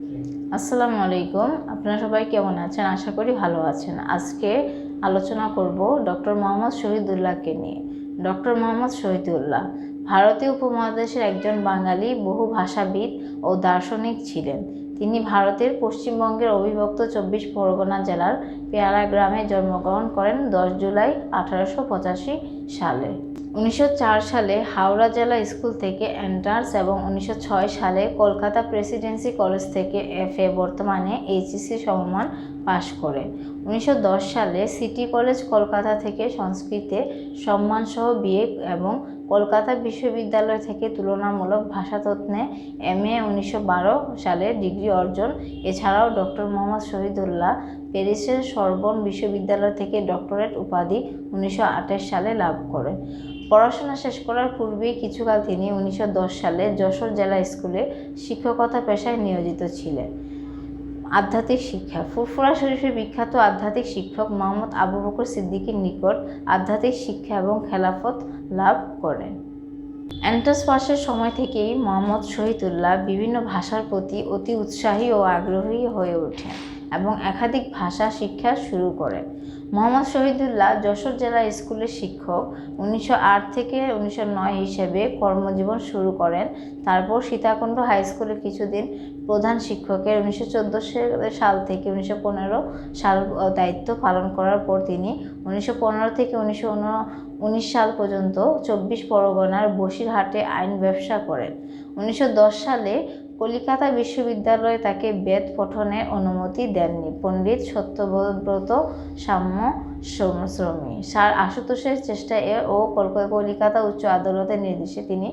আসসালামু আলাইকুম আপনারা সবাই কেমন আছেন? আশা করি ভালো আছেন। আজকে আলোচনা করব ডক্টর মোহাম্মদ শহীদুল্লাহকে নিয়ে। ডক্টর মোহাম্মদ শহীদুল্লাহ ভারতীয় উপমহাদেশের একজন বাঙালি, বহু ভাষাবিদ ও দার্শনিক ছিলেন। তিনি ভারতের পশ্চিমবঙ্গের অবিভক্ত চব্বিশ পরগনা জেলার পেয়ারা গ্রামে জন্মগ্রহণ করেন দশ জুলাই আঠারোশো পঁচাশি সালে। উনিশশো চার সালে হাওড়া জেলা স্কুল থেকে এন্ট্রান্স এবং উনিশশো ছয় সালে কলকাতা প্রেসিডেন্সি কলেজ থেকে এফএ বর্তমানে এইচএসসি সমমান পাশ করে। উনিশশো দশ সালে সিটি কলেজ কলকাতা থেকে সংস্কৃতে সম্মানসহ বিএ এবং কলকাতা বিশ্ববিদ্যালয় থেকে তুলনামূলক ভাষাতত্ত্বে এম এ উনিশশো বারো সালে ডিগ্রি অর্জন। এছাড়াও ডক্টর মোহাম্মদ শহীদুল্লাহ প্যারিসের সরবন বিশ্ববিদ্যালয় থেকে ডক্টরেট উপাধি উনিশশো আঠাশ সালে লাভ করেন পড়াশোনা শেষ করার পূর্বেই কিছুকাল তিনি উনিশশো সালে যশোর জেলা স্কুলে শিক্ষকতা পেশায় নিয়োজিত ছিলেন। আধ্যাত্মিক শিক্ষা। ফুরফুরা শরীফের বিখ্যাত আধ্যাত্মিক শিক্ষক মোহাম্মদ আবু বকর সিদ্দিকীর নিকট আধ্যাত্মিক শিক্ষা এবং খেলাফত লাভ করেন। এন্ট্রান্স পাসের সময় থেকেই মোহাম্মদ শহীদুল্লাহ বিভিন্ন ভাষার প্রতি অতি উৎসাহী ও আগ্রহী হয়ে ওঠেন এবং একাধিক ভাষা শিক্ষা শুরু করেন। মোহাম্মদ শহীদুল্লাহ যশোর জেলা স্কুলের শিক্ষক উনিশশো আট থেকে উনিশশো হিসেবে কর্মজীবন শুরু করেন। তারপর সীতাকুণ্ড হাই স্কুলে কিছুদিন প্রধান শিক্ষকের উনিশশো সাল থেকে উনিশশো পনেরো সাল দায়িত্ব পালন করার পর তিনি উনিশশো থেকে উনিশশো উনিশ সাল পর্যন্ত চব্বিশ পরগনার বসিরহাটে আইন ব্যবসা করেন। উনিশশো দশ সালে কলিকাতা বিশ্ববিদ্যালয় তাকে বেদ পঠনের অনুমতি দেননি। পণ্ডিত সত্যব্রত সাম্য শ্রমী স্যার আশুতোষের চেষ্টায় ও কলিকাতা উচ্চ আদালতের নির্দেশে তিনি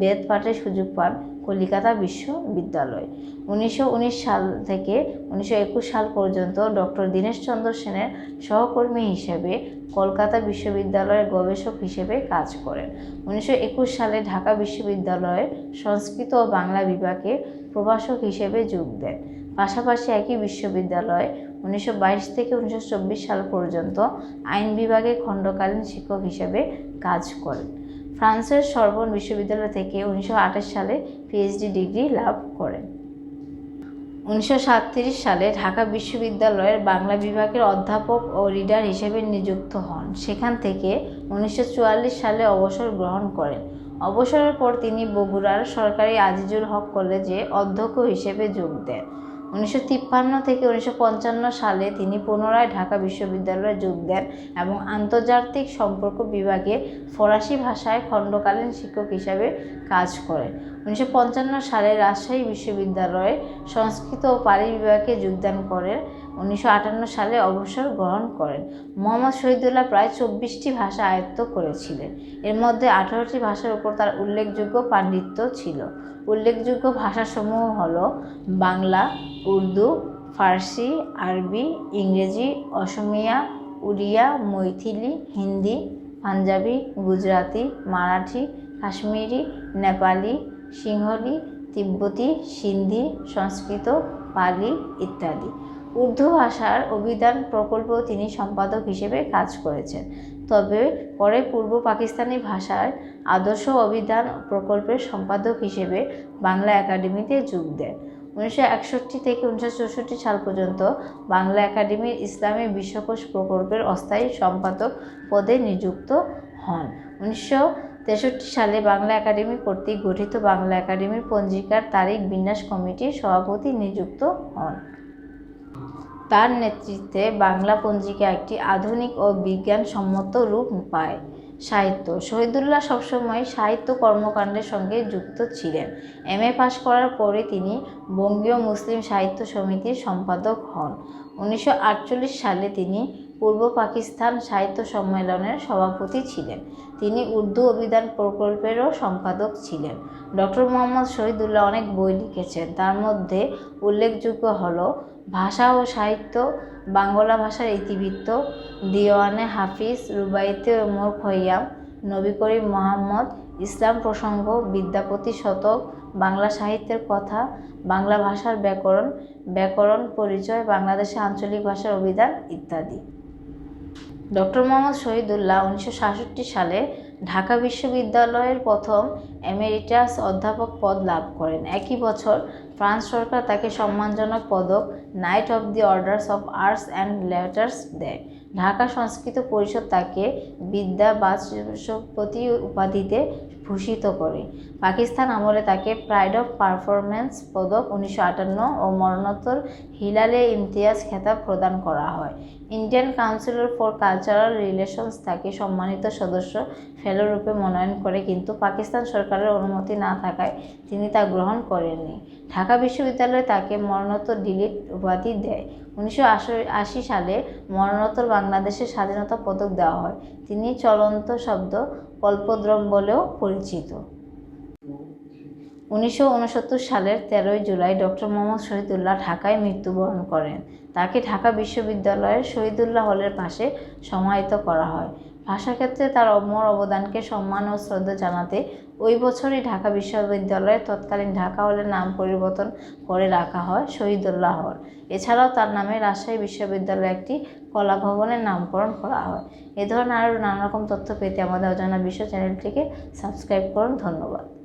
বেদ পাঠের সুযোগ পান কলিকাতা বিশ্ববিদ্যালয়। উনিশশো উনিশ সাল থেকে উনিশশো একুশ সাল পর্যন্ত ডক্টর দীনেশচন্দ্র সেনের সহকর্মী হিসেবে কলকাতা বিশ্ববিদ্যালয়ের গবেষক হিসেবে কাজ করেন। উনিশশো একুশ সালে ঢাকা বিশ্ববিদ্যালয়ের সংস্কৃত ও বাংলা বিভাগে প্রভাষক হিসেবে যোগ দেন। পাশাপাশি একই বিশ্ববিদ্যালয়ে উনিশশো বাইশ থেকে উনিশশো চব্বিশ সাল পর্যন্ত আইন বিভাগে খণ্ডকালীন শিক্ষক হিসেবে কাজ করেন। ফ্রান্সের সর্বন বিশ্ববিদ্যালয় থেকে উনিশশো আঠাশ সালে পিএইচডি ডিগ্রি লাভ করেন। উনিশশো সালে ঢাকা বিশ্ববিদ্যালয়ের বাংলা বিভাগের অধ্যাপক ও রিডার হিসেবে নিযুক্ত হন। সেখান থেকে উনিশশো চুয়াল্লিশ সালে অবসর গ্রহণ করেন। অবসরের পর তিনি বগুড়ার সরকারি আজিজুল হক কলেজে অধ্যক্ষ হিসেবে যোগ দেন। উনিশশো তিপ্পান্ন থেকে উনিশশো পঞ্চান্ন সালে তিনি পুনরায় ঢাকা বিশ্ববিদ্যালয়ে যোগ দেন এবং আন্তর্জাতিক সম্পর্ক বিভাগে ফরাসি ভাষায় খণ্ডকালীন শিক্ষক হিসাবে কাজ করেন। উনিশশো পঞ্চান্ন সালে রাজশাহী বিশ্ববিদ্যালয়ে সংস্কৃত ও পালি বিভাগে যোগদান করেন উনিশশো আটান্ন সালে অবসর গ্রহণ করেন। মোহাম্মদ শহীদুল্লাহ প্রায় চব্বিশটি ভাষা আয়ত্ত করেছিলেন। এর মধ্যে আঠারোটি ভাষার উপর তার উল্লেখযোগ্য পাণ্ডিত্য ছিল। উল্লেখযোগ্য ভাষাসমূহ হল বাংলা, উর্দু, ফার্সি, আরবি, ইংরেজি, অসমিয়া, উড়িয়া, মৈথিলি, হিন্দি, পাঞ্জাবি, গুজরাতি, মারাঠি, কাশ্মীরি, নেপালি, সিংহলি, তিব্বতি, সিন্ধি, সংস্কৃত পালি ইত্যাদি। উর্দু ভাষার অভিধান প্রকল্পেও তিনি সম্পাদক হিসেবে কাজ করেছেন। তবে পরে পূর্ব পাকিস্তানি ভাষার আদর্শ অভিধান প্রকল্পের সম্পাদক হিসেবে বাংলা একাডেমিতে যোগ দেন। উনিশশো একষট্টি থেকে উনিশশো চৌষট্টি সাল পর্যন্ত বাংলা একাডেমির ইসলামী বিশ্বকোষ প্রকল্পের অস্থায়ী সম্পাদক পদে নিযুক্ত হন। উনিশশো তেষট্টি সালে বাংলা একাডেমি কর্তৃক গঠিত বাংলা একাডেমির পঞ্জিকার তারিখ বিন্যাস কমিটির সভাপতি নিযুক্ত তার নেতৃত্বে বাংলা পঞ্জিকা একটি আধুনিক ও বিজ্ঞানসম্মত রূপ পায়। সাহিত্য। শহীদুল্লাহ সবসময় সাহিত্য কর্মকাণ্ডের সঙ্গে যুক্ত ছিলেন। এম এ পাশ করার পরে তিনি বঙ্গীয় মুসলিম সাহিত্য সমিতির সম্পাদক হন। উনিশশো আটচল্লিশ সালে তিনি পূর্ব পাকিস্তান সাহিত্য সম্মেলনের সভাপতি ছিলেন। তিনি উর্দু অভিধান প্রকল্পেরও সম্পাদক ছিলেন। ডক্টর মোহাম্মদ শহীদুল্লাহ অনেক বই লিখেছেন। তার মধ্যে উল্লেখযোগ্য হল ভাষা ও সাহিত্য, বাংলা ভাষার ইতিবৃত্ত, দিওয়ানে হাফিজ, রুবাইতে ওমর খৈয়াম, নবী করিম মোহাম্মদ, ইসলাম প্রসঙ্গ বিদ্যাপতি শতক বাংলা সাহিত্যের কথা, বাংলা ভাষার ব্যাকরণ ব্যাকরণ পরিচয় বাংলাদেশে আঞ্চলিক ভাষার অভিধান ইত্যাদি। ডক্টর মোহাম্মদ শহীদুল্লাহ উনিশশো সাতষট্টি সালে ঢাকা বিশ্ববিদ্যালয়ের প্রথম এমেরিটাস অধ্যাপক পদ লাভ করেন। একই বছর ফ্রান্স সরকার তাকে সম্মানজনক পদক Knight of the Orders of Arts and Letters দেয়। ঢাকা সংস্কৃত পরিষদ তাকে বিদ্যা বাচস্পতি উপাধিতে ভূষিত করে। পাকিস্তান আমলে তাকে প্রাইড অফ পারফরম্যান্স পদক উনিশশো আটান্ন ও মরণোত্তর হিলালে ইমতিয়াজ খেতাব প্রদান করা হয়। Indian Council for Cultural Relations তাকে সম্মানিত সদস্য রূপে মনোনয়ন করে কিন্তু পাকিস্তান সরকারের অনুমতি না থাকায় তিনি তা গ্রহণ করেননি। ঢাকা বিশ্ববিদ্যালয় তাকে মরণোত্তর ডিলিট উপাধি দেয়। উনিশশো আশি সালে মরণোত্তর বাংলাদেশের স্বাধীনতা পদক দেওয়া হয়। তিনি চলন্ত শব্দ কল্পদ্রম বলেও পরিচিত। উনিশশো উনসত্তর সালের তেরোই জুলাই ডক্টর মোহাম্মদ শহীদুল্লাহ ঢাকায় মৃত্যুবরণ করেন। তাকে ঢাকা বিশ্ববিদ্যালয়ের শহীদুল্লাহ হলের পাশে সমাহিত করা হয়। ভাষাক্ষেত্রে তার অমর অবদানকে সম্মান ও শ্রদ্ধা জানাতে ওই বছরই ঢাকা বিশ্ববিদ্যালয়ের তৎকালীন ঢাকা হলের নাম পরিবর্তন করে রাখা হয় শহীদুল্লাহ হল। এছাড়াও তার নামে রাজশাহী বিশ্ববিদ্যালয়ে একটি কলা ভবনের নামকরণ করা হয়। এ ধরনের আরও নানারকম তথ্য পেতে আমাদের অজানা বিশ্ব চ্যানেলটিকে সাবস্ক্রাইব করুন। ধন্যবাদ।